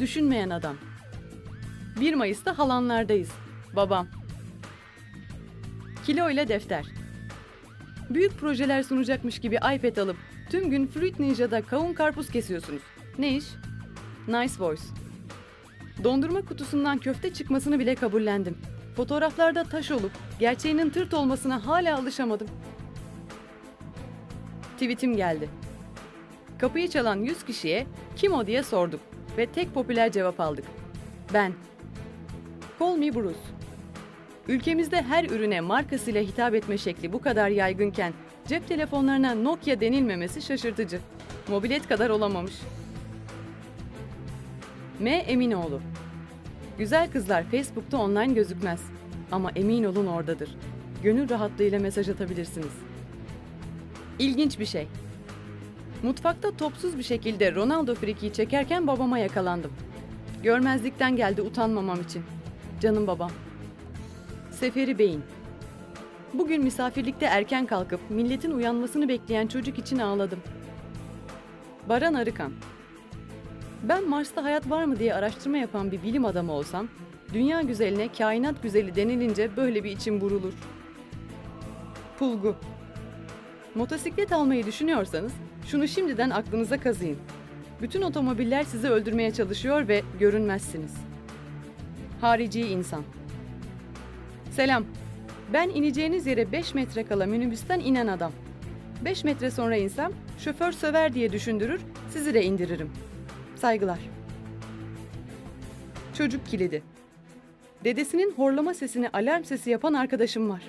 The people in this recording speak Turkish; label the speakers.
Speaker 1: Düşünmeyen adam. 1 Mayıs'ta halanlardayız. Babam. Kilo ile defter. Büyük projeler sunacakmış gibi iPad alıp tüm gün Fruit Ninja'da kavun karpuz kesiyorsunuz. Ne iş? Nice voice. Dondurma kutusundan köfte çıkmasını bile kabullendim. Fotoğraflarda taş olup gerçeğinin tırt olmasına hala alışamadım. Tweetim geldi. Kapıyı çalan 100 kişiye kim o diye sorduk ve tek popüler cevap aldık. Ben. Call me Bruce. Ülkemizde her ürüne markasıyla hitap etme şekli bu kadar yaygınken cep telefonlarına Nokia denilmemesi şaşırtıcı. Mobilet kadar olamamış. M. Eminoğlu. Güzel kızlar Facebook'ta online gözükmez. Ama emin olun oradadır. Gönül rahatlığıyla mesaj atabilirsiniz. İlginç bir şey. Mutfakta topsuz bir şekilde Ronaldo frikiyi çekerken babama yakalandım. Görmezlikten geldi utanmamam için. Canım babam. Seferi Bey'in. Bugün misafirlikte erken kalkıp milletin uyanmasını bekleyen çocuk için ağladım. Baran Arıkan. Ben Mars'ta hayat var mı diye araştırma yapan bir bilim adamı olsam, dünya güzeline kainat güzeli denilince böyle bir içim burulur. Pulgu. Motosiklet almayı düşünüyorsanız şunu şimdiden aklınıza kazıyın. Bütün otomobiller sizi öldürmeye çalışıyor ve görünmezsiniz. Harici insan. Selam. Ben ineceğiniz yere 5 metre kala minibüsten inen adam. 5 metre sonra insem şoför söver diye düşündürür, sizi de indiririm. Saygılar. Çocuk kilidi. Dedesinin horlama sesini alarm sesi yapan arkadaşım var.